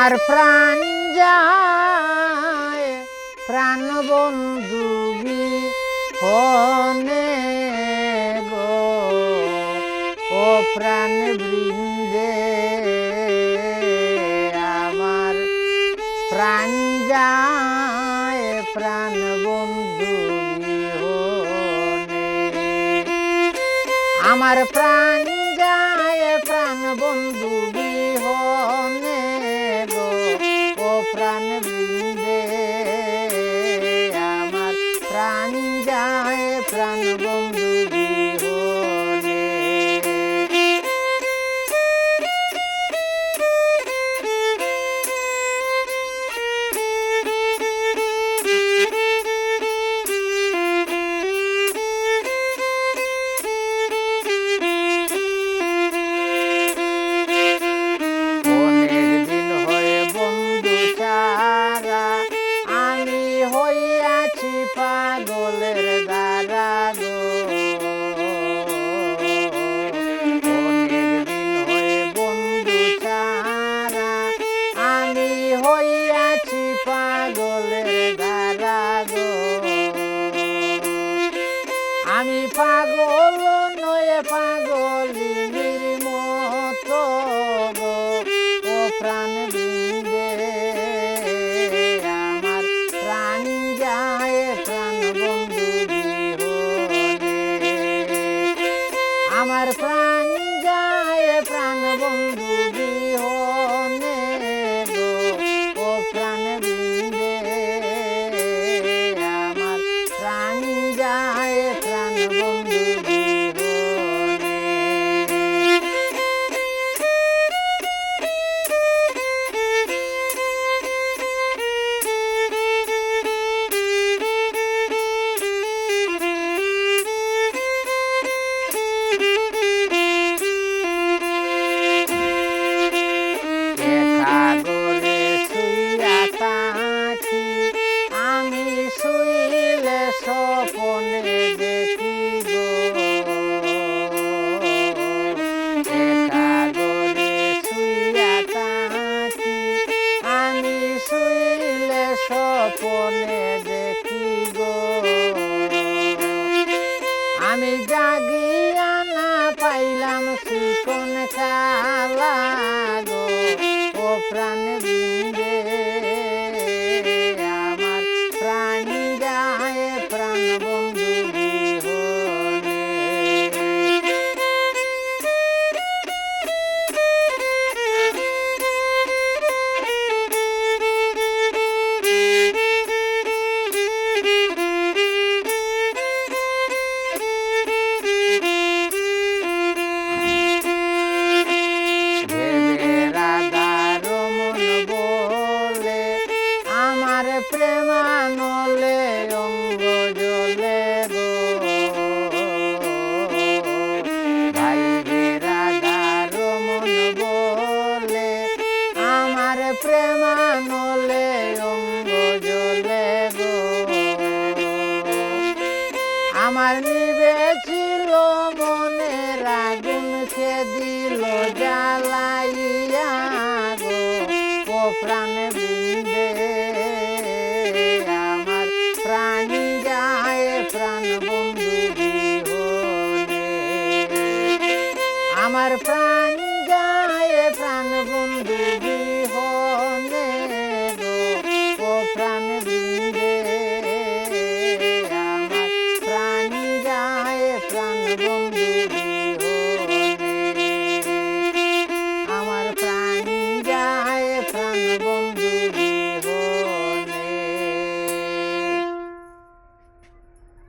আমার প্রাণ যায়, প্রাণ বন্ধু হনে গো। ও প্রাণ বৃন্দে, আমার প্রাণ যায়, প্রাণ বন্ধু আমার প্রাণ рано. run. রে মানলে অঙ্গ জলে গো। ভাই বলে, আমার প্রেমানলে অঙ্গ জলে গো। আমার নিবেছিল মনে রাগুন সে দিল জ্বালাইয়া গো। প্রাণে